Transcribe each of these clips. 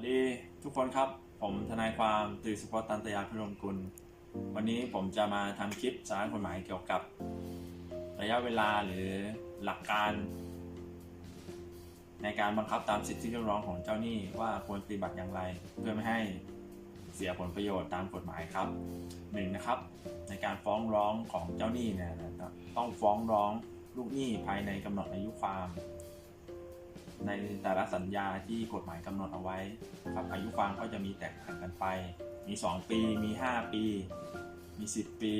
วัสดีทุกคนครับ ผมทนายความตรีสุพจน์ตันตยาพิรมกุล วันนี้ผมจะมาทำคลิปสาระกฎหมายเกี่ยวกับ ระยะเวลาหรือหลักการ ในการบังคับตามสิทธิเรียกร้องของเจ้าหนี้ว่าควรปฏิบัติอย่างไร เพื่อไม่ให้เสียผลประโยชน์ตามกฎหมายครับหนึ่งนะครับ ในการฟ้องร้องของเจ้าหนี้เนี่ยต้องฟ้องร้องลูกหนี้ภายในกำหนดอายุความ ในแต่ละสัญญาที่กฎหมายกำหนดเอาไว้ครับอายุความก็จะมีแตกต่างกันไป มี 2 ปี มี 5 ปี มี 10 ปี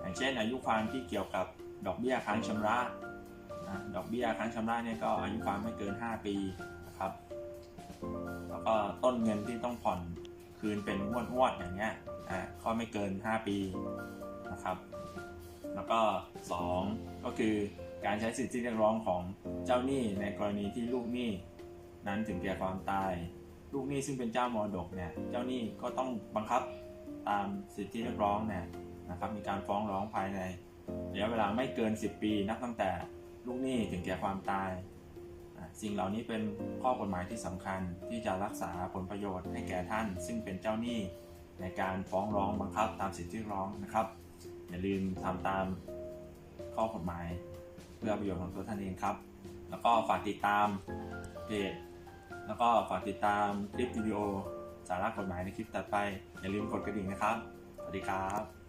อย่างเช่น อายุความที่เกี่ยวกับดอกเบี้ยค้างชำระดอกเบี้ยค้างชำระเนี่ยก็อายุความไม่เกิน 5 ปีนะครับ แล้วก็ต้นเงินที่ต้องผ่อนคืนเป็นงวดๆอย่างเงี้ยอะก็ไม่เกิน 5 ปีนะครับ แล้วก็ 2 ก็คือ การใช้สิทธิเรียกร้องของเจ้าหนี้ในกรณีที่ลูกหนี้นั้นถึงแก่ความตาย ลูกหนี้ซึ่งเป็นเจ้ามรดกเนี่ยเจ้าหนี้ก็ต้องบังคับตามสิทธิเรียกร้องเนี่ยนะครับมีการฟ้องร้องภายในระยะเวลาไม่เกิน 10 ปี นับตั้งแต่ลูกหนี้ถึงแก่ความตายสิ่งเหล่านี้เป็นข้อกฎหมายที่สำคัญที่จะรักษาผลประโยชน์ให้แก่ท่าน ซึ่งเป็นเจ้าหนี้ในการฟ้องร้องบังคับตามสิทธิเรียกร้องนะครับ อย่าลืมทำตามข้อกฎหมาย เพื่อประโยชน์ของตัวท่านเองครับ แล้วก็ฝากติดตามเพจแล้วก็ฝากติดตามคลิปวิดีโอสาระกฎหมายในคลิปต่อไป อย่าลืมกดกระดิ่งนะครับ สวัสดีครับ